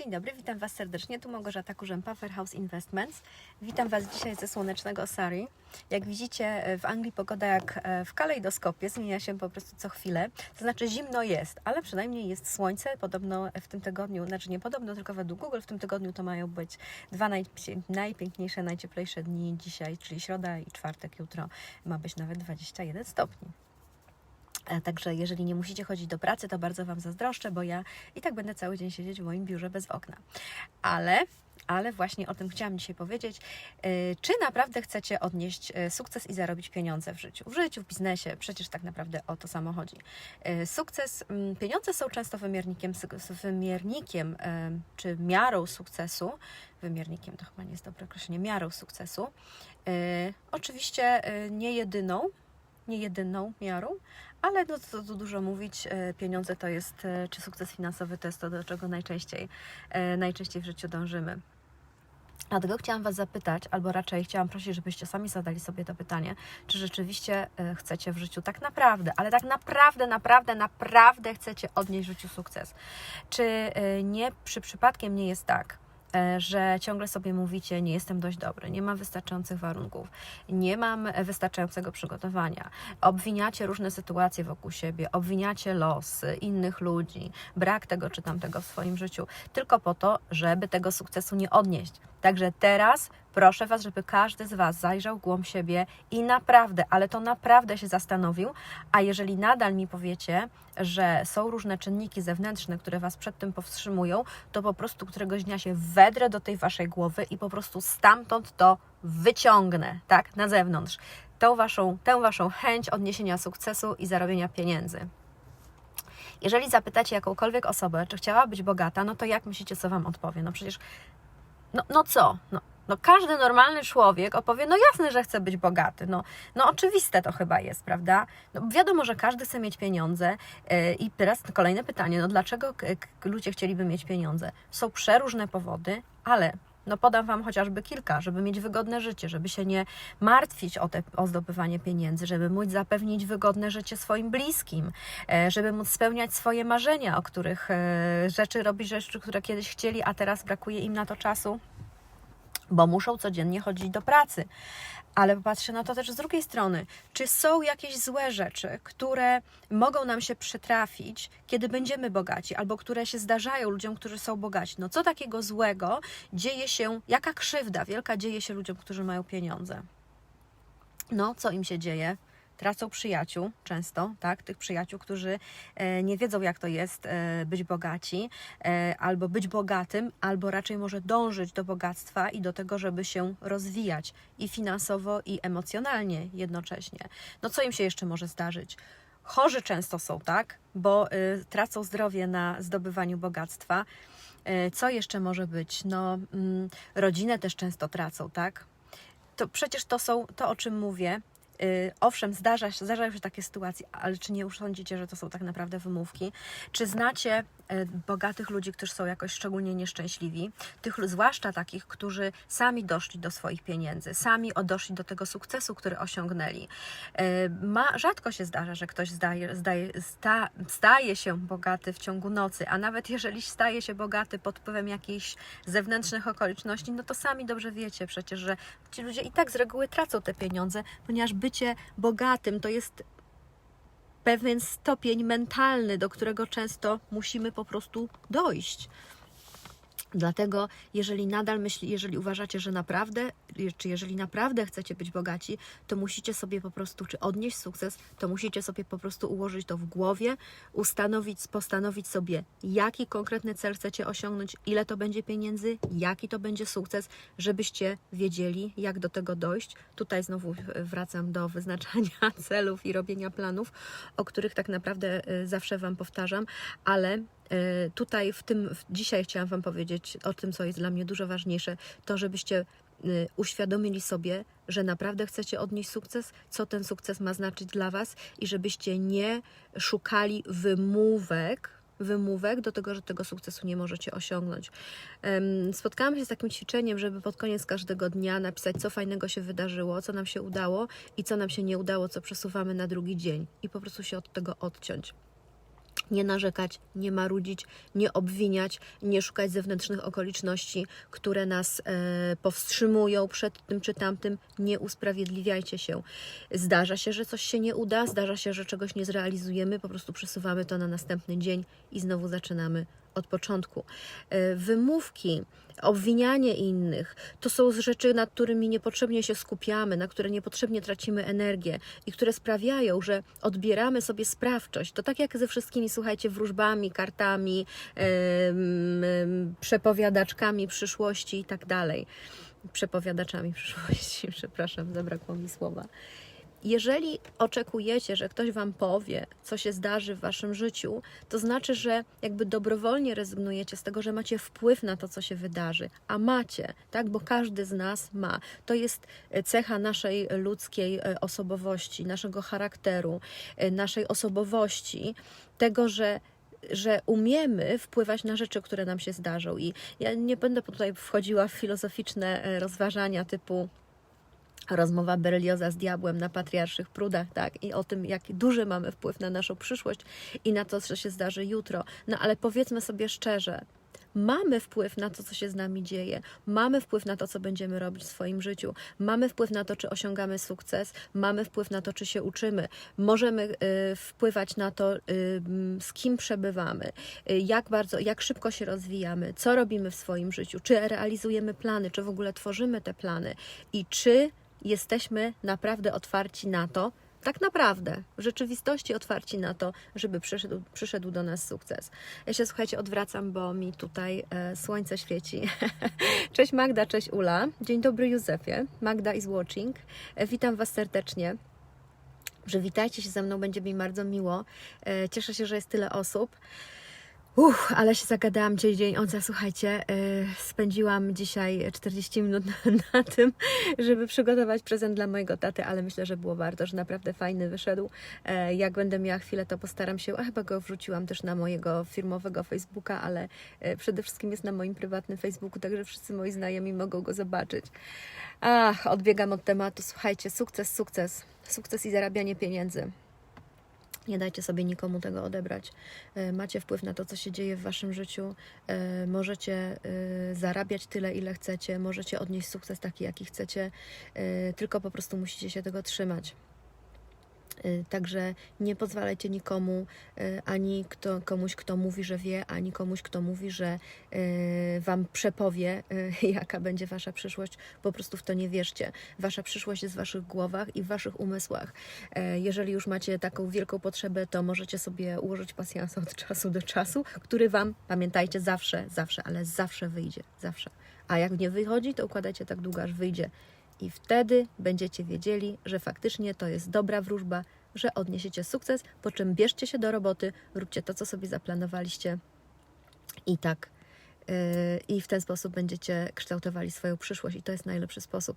Dzień dobry, witam Was serdecznie. Tu Małgorzata Kurzępa, Fairhouse Investments. Witam Was dzisiaj ze słonecznego Surrey. Jak widzicie, e, w Anglii pogoda jak e, w kalejdoskopie, zmienia się po prostu co chwilę. To znaczy zimno jest, ale przynajmniej jest słońce. Podobno w tym tygodniu, znaczy nie podobno, tylko według Google w tym tygodniu to mają być dwa najpiękniejsze, najcieplejsze dni dzisiaj, czyli środa i czwartek, jutro ma być nawet 21 stopni. E, Także jeżeli nie musicie chodzić do pracy, to bardzo Wam zazdroszczę, bo ja i tak będę cały dzień siedzieć w moim biurze bez okna. Ale, ale właśnie o tym chciałam dzisiaj powiedzieć. E, Czy naprawdę chcecie odnieść e, sukces i zarobić pieniądze w życiu? W życiu, w biznesie, przecież tak naprawdę o to samo chodzi. Sukces, mm, pieniądze są często wymiernikiem, wymiernikiem czy miarą sukcesu. Wymiernikiem to chyba nie jest dobre określenie, miarą sukcesu. Oczywiście nie jedyną, nie jedyną miarą, ale no co tu dużo mówić, e, pieniądze to jest, e, czy sukces finansowy to jest to, do czego najczęściej, e, najczęściej w życiu dążymy. Dlatego chciałam Was zapytać, albo raczej chciałam prosić, żebyście sami zadali sobie to pytanie, czy rzeczywiście chcecie w życiu tak naprawdę, ale tak naprawdę, naprawdę, naprawdę chcecie odnieść w życiu sukces. Czy nie przy przypadkiem nie jest tak, że ciągle sobie mówicie, nie jestem dość dobry, nie mam wystarczających warunków, nie mam e, wystarczającego przygotowania, obwiniacie różne sytuacje wokół siebie, obwiniacie los e, innych ludzi, brak tego czy tamtego w swoim życiu, tylko po to, żeby tego sukcesu nie odnieść. Także teraz proszę Was, żeby każdy z Was zajrzał głąb siebie i naprawdę, ale to naprawdę się zastanowił, a jeżeli nadal mi powiecie, że są różne czynniki zewnętrzne, które Was przed tym powstrzymują, to po prostu któregoś dnia się wedrę do tej Waszej głowy i po prostu stamtąd to wyciągnę, tak, na zewnątrz. Tą waszą, tę Waszą chęć odniesienia sukcesu i zarobienia pieniędzy. Jeżeli zapytacie jakąkolwiek osobę, czy chciała być bogata, no to jak myślicie, co Wam odpowie? No przecież, no, no co? No, no każdy normalny człowiek opowie, no jasne, że chce być bogaty. No, no oczywiste to chyba jest, prawda? No, wiadomo, że każdy chce mieć pieniądze. Yy, I teraz kolejne pytanie, no dlaczego ludzie chcieliby mieć pieniądze? Są przeróżne powody, ale no podam Wam chociażby kilka, żeby mieć wygodne życie, żeby się nie martwić o, te, o zdobywanie pieniędzy, żeby móc zapewnić wygodne życie swoim bliskim, e, żeby móc spełniać swoje marzenia, o których e, rzeczy robić rzeczy, które kiedyś chcieli, a teraz brakuje im na to czasu bo muszą codziennie chodzić do pracy. Ale popatrzę na to też z drugiej strony. Czy są jakieś złe rzeczy, które mogą nam się przytrafić, kiedy będziemy bogaci, albo które się zdarzają ludziom, którzy są bogaci? No co takiego złego dzieje się, jaka krzywda wielka dzieje się ludziom, którzy mają pieniądze? No, co im się dzieje? Tracą przyjaciół często, tak? Tych przyjaciół, którzy e, nie wiedzą, jak to jest e, być bogaci, e, albo być bogatym, albo raczej może dążyć do bogactwa i do tego, żeby się rozwijać i finansowo, i emocjonalnie jednocześnie. No, co im się jeszcze może zdarzyć? Chorzy często są, tak? Bo y, tracą zdrowie na zdobywaniu bogactwa. Co jeszcze może być? No, mm, rodzinę też często tracą, tak? to przecież to są to, o czym mówię. Yy, owszem, zdarza się, zdarzają się takie sytuacje, ale czy nie sądzicie, że to są tak naprawdę wymówki? Czy znacie bogatych ludzi, którzy są jakoś szczególnie nieszczęśliwi? Tych, zwłaszcza takich, którzy sami doszli do swoich pieniędzy, sami doszli do tego sukcesu, który osiągnęli. Yy, ma, rzadko się zdarza, że ktoś zdaje, zdaje, sta, staje się bogaty w ciągu nocy, a nawet jeżeli staje się bogaty pod wpływem jakichś zewnętrznych okoliczności, no to sami dobrze wiecie przecież, że ci ludzie i tak z reguły tracą te pieniądze, ponieważ bycie bogatym to jest pewien stopień mentalny, do którego często musimy po prostu dojść. Dlatego, jeżeli nadal myśli, jeżeli uważacie, że naprawdę, czy jeżeli naprawdę chcecie być bogaci, to musicie sobie po prostu, czy odnieść sukces, to musicie sobie po prostu ułożyć to w głowie, ustanowić, postanowić sobie, jaki konkretny cel chcecie osiągnąć, ile to będzie pieniędzy, jaki to będzie sukces, żebyście wiedzieli, jak do tego dojść. Tutaj znowu wracam do wyznaczania celów i robienia planów, o których tak naprawdę y, zawsze Wam powtarzam, ale Tutaj w tym w, dzisiaj chciałam Wam powiedzieć o tym, co jest dla mnie dużo ważniejsze, to żebyście y, uświadomili sobie, że naprawdę chcecie odnieść sukces, co ten sukces ma znaczyć dla Was i żebyście nie szukali wymówek, wymówek do tego, że tego sukcesu nie możecie osiągnąć. Spotkałam się z takim ćwiczeniem, żeby pod koniec każdego dnia napisać, co fajnego się wydarzyło, co nam się udało i co nam się nie udało, co przesuwamy na drugi dzień i po prostu się od tego odciąć Nie narzekać, nie marudzić, nie obwiniać, nie szukać zewnętrznych okoliczności, które nas e, powstrzymują przed tym czy tamtym. Nie usprawiedliwiajcie się. Zdarza się, że coś się nie uda, zdarza się, że czegoś nie zrealizujemy, po prostu przesuwamy to na następny dzień i znowu zaczynamy od początku. E, Wymówki, obwinianie innych to są rzeczy, nad którymi niepotrzebnie się skupiamy, na które niepotrzebnie tracimy energię i które sprawiają, że odbieramy sobie sprawczość. To tak jak ze wszystkimi, słuchajcie, wróżbami, kartami, em, em, przepowiadaczkami przyszłości i tak dalej. Przepowiadaczami przyszłości, przepraszam, zabrakło mi słowa. Jeżeli oczekujecie, że ktoś Wam powie, co się zdarzy w Waszym życiu, to znaczy, że jakby dobrowolnie rezygnujecie z tego, że macie wpływ na to, co się wydarzy. A macie, tak? Bo każdy z nas ma. To jest e, cecha naszej ludzkiej e, osobowości, naszego charakteru, e, naszej osobowości, tego, że że umiemy wpływać na rzeczy, które nam się zdarzą. I ja nie będę tutaj wchodziła w filozoficzne rozważania typu rozmowa Berlioza z diabłem na patriarszych prudach, tak, i o tym, jaki duży mamy wpływ na naszą przyszłość i na to, co się zdarzy jutro. No ale powiedzmy sobie szczerze, mamy wpływ na to, co się z nami dzieje, mamy wpływ na to, co będziemy robić w swoim życiu, mamy wpływ na to, czy osiągamy sukces, mamy wpływ na to, czy się uczymy, możemy y, wpływać na to, y, z kim przebywamy, y, jak bardzo, jak szybko się rozwijamy, co robimy w swoim życiu, czy realizujemy plany, czy w ogóle tworzymy te plany i czy jesteśmy naprawdę otwarci na to, tak naprawdę, w rzeczywistości otwarci na to, żeby przyszedł, przyszedł do nas sukces. Ja się, słuchajcie, odwracam, bo mi tutaj e, słońce świeci. cześć Magda, cześć Ula. Dzień dobry Józefie. Magda is watching. E, witam Was serdecznie. Że witajcie się ze mną, będzie mi bardzo miło. E, cieszę się, że jest tyle osób. Uff, ale się zagadałam dzień, dzień. Onca, słuchajcie, yy, spędziłam dzisiaj 40 minut na, na tym, żeby przygotować prezent dla mojego taty, ale myślę, że było warto, że naprawdę fajny wyszedł. E, jak będę miała chwilę, to postaram się, a chyba go wrzuciłam też na mojego firmowego Facebooka, ale e, przede wszystkim jest na moim prywatnym Facebooku, także wszyscy moi znajomi mogą go zobaczyć. Ach, odbiegam od tematu. Słuchajcie, sukces, sukces. Sukces i zarabianie pieniędzy. Nie dajcie sobie nikomu tego odebrać. E, Macie wpływ na to, co się dzieje w waszym życiu. E, Możecie e, zarabiać tyle, ile chcecie. Możecie odnieść sukces taki, jaki chcecie. Tylko po prostu musicie się tego trzymać. E, Także nie pozwalajcie nikomu, e, ani kto, komuś, kto mówi, że wie, ani komuś, kto mówi, że e, wam przepowie, jaka będzie wasza przyszłość. Po prostu w to nie wierzcie. Wasza przyszłość jest w waszych głowach i w waszych umysłach. Jeżeli już macie taką wielką potrzebę, to możecie sobie ułożyć pasjansa od czasu do czasu, który wam, pamiętajcie, zawsze, zawsze, ale zawsze wyjdzie. Zawsze. A jak nie wychodzi, to układajcie tak długo, aż wyjdzie. I wtedy będziecie wiedzieli, że faktycznie to jest dobra wróżba, że odniesiecie sukces, po czym bierzcie się do roboty, róbcie to, co sobie zaplanowaliście i tak. Yy, I w ten sposób będziecie kształtowali swoją przyszłość, i to jest najlepszy sposób.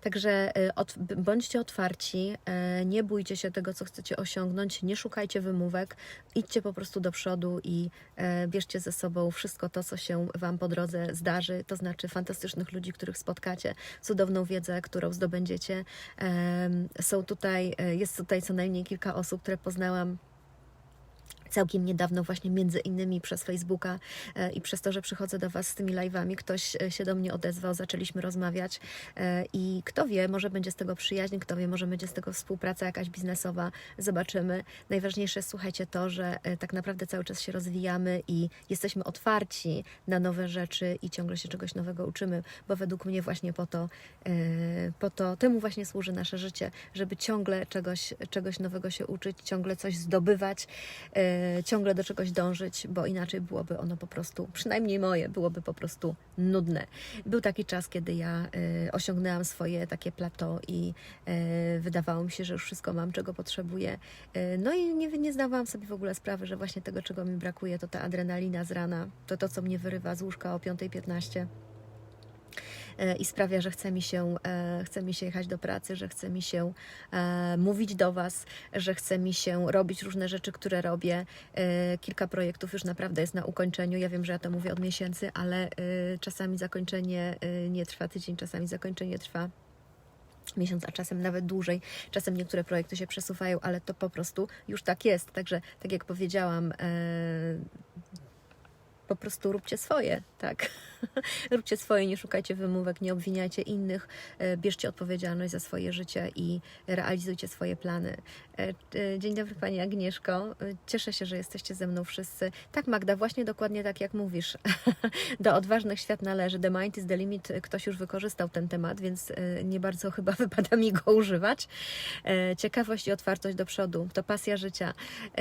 Także ot- b- bądźcie otwarci, yy, nie bójcie się tego, co chcecie osiągnąć, nie szukajcie wymówek, idźcie po prostu do przodu i bierzcie ze sobą wszystko to, co się Wam po drodze zdarzy, to znaczy fantastycznych ludzi, których spotkacie, cudowną wiedzę, którą zdobędziecie. Są tutaj, jest tutaj co najmniej kilka osób, które poznałam całkiem niedawno, właśnie między innymi przez Facebooka e, i przez to, że przychodzę do Was z tymi live'ami, ktoś e, się do mnie odezwał, zaczęliśmy rozmawiać e, i kto wie, może będzie z tego przyjaźń, kto wie, może będzie z tego współpraca jakaś biznesowa, zobaczymy. Najważniejsze jest, słuchajcie, to, że tak naprawdę cały czas się rozwijamy i jesteśmy otwarci na nowe rzeczy i ciągle się czegoś nowego uczymy, bo według mnie właśnie po to, po to temu właśnie służy nasze życie, żeby ciągle czegoś, czegoś nowego się uczyć, ciągle coś zdobywać, ciągle do czegoś dążyć, bo inaczej byłoby ono po prostu, przynajmniej moje, byłoby po prostu nudne. Był taki czas, kiedy ja e, osiągnęłam swoje takie plateau i e, wydawało mi się, że już wszystko mam, czego potrzebuję. No i nie, nie zdawałam sobie w ogóle sprawy, że właśnie tego, czego mi brakuje, to ta adrenalina z rana, to to, co mnie wyrywa z łóżka o 5.15 e, i sprawia, że chce mi, się, e, chce mi się jechać do pracy, że chce mi się e, mówić do Was, że chce mi się robić różne rzeczy, które robię. E, Kilka projektów już naprawdę jest na ukończeniu. Ja wiem, że ja to mówię od miesięcy, ale e, czasami zakończenie e, nie trwa tydzień, czasami zakończenie trwa miesiąc, a czasem nawet dłużej. Czasem niektóre projekty się przesuwają, ale to po prostu już tak jest. Także, tak jak powiedziałam, e, po prostu róbcie swoje, tak. róbcie swoje, nie szukajcie wymówek, nie obwiniajcie innych, e, bierzcie odpowiedzialność za swoje życie i realizujcie swoje plany. E, e, Dzień dobry Pani Agnieszko, cieszę się, że jesteście ze mną wszyscy. Tak Magda, właśnie dokładnie tak jak mówisz. Do odważnych świat należy. The mind is the limit. Ktoś już wykorzystał ten temat, więc nie bardzo chyba wypada mi go używać. Ciekawość i otwartość do przodu to pasja życia.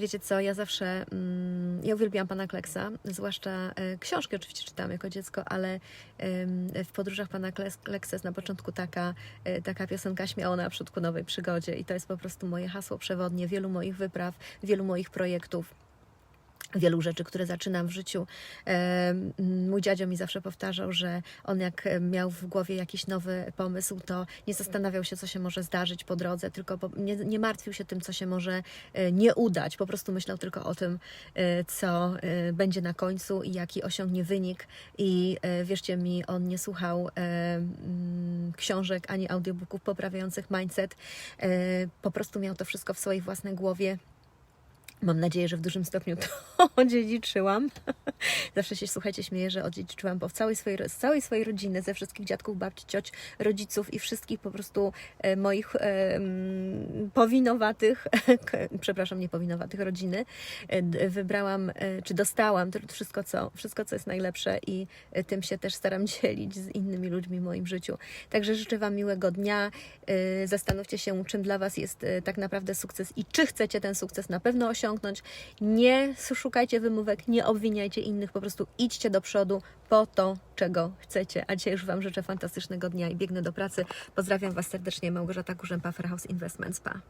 Wiecie co, ja zawsze, mm, ja uwielbiam Pana Kleksa, zwłaszcza e, książki oczywiście czytałam jako dziecko, ale w podróżach Pana Kleksa jest na początku taka, e, taka piosenka śmiało naprzód ku nowej przygodzie i to jest po prostu moje hasło przewodnie wielu moich wypraw, wielu moich projektów wielu rzeczy, które zaczynam w życiu. Em, Mój dziadzio mi zawsze powtarzał, że on jak miał w głowie jakiś nowy pomysł, to nie zastanawiał się, co się może zdarzyć po drodze, tylko nie, nie martwił się tym, co się może e, nie udać. Po prostu myślał tylko o tym, e, co e, będzie na końcu i jaki osiągnie wynik. I e, wierzcie mi, on nie słuchał e, książek ani audiobooków poprawiających mindset. E, Po prostu miał to wszystko w swojej własnej głowie. Mam nadzieję, że w dużym stopniu to odziedziczyłam. Zawsze się, słuchajcie, śmieję, że odziedziczyłam, w całej swojej, z całej swojej rodziny, ze wszystkich dziadków, babci, cioć, rodziców i wszystkich po prostu e, moich e, powinowatych, przepraszam, nie powinowatych, rodziny, e, wybrałam, czy dostałam wszystko co, wszystko, co jest najlepsze i tym się też staram dzielić z innymi ludźmi w moim życiu. Także życzę Wam miłego dnia. Zastanówcie się, czym dla Was jest tak naprawdę sukces i czy chcecie ten sukces na pewno osiągnąć. Nie szukajcie wymówek, nie obwiniajcie innych, po prostu idźcie do przodu po to, czego chcecie. A dzisiaj już Wam życzę fantastycznego dnia i biegnę do pracy. Pozdrawiam Was serdecznie, Małgorzata Kurzępa, Fairhouse Investments. Pa.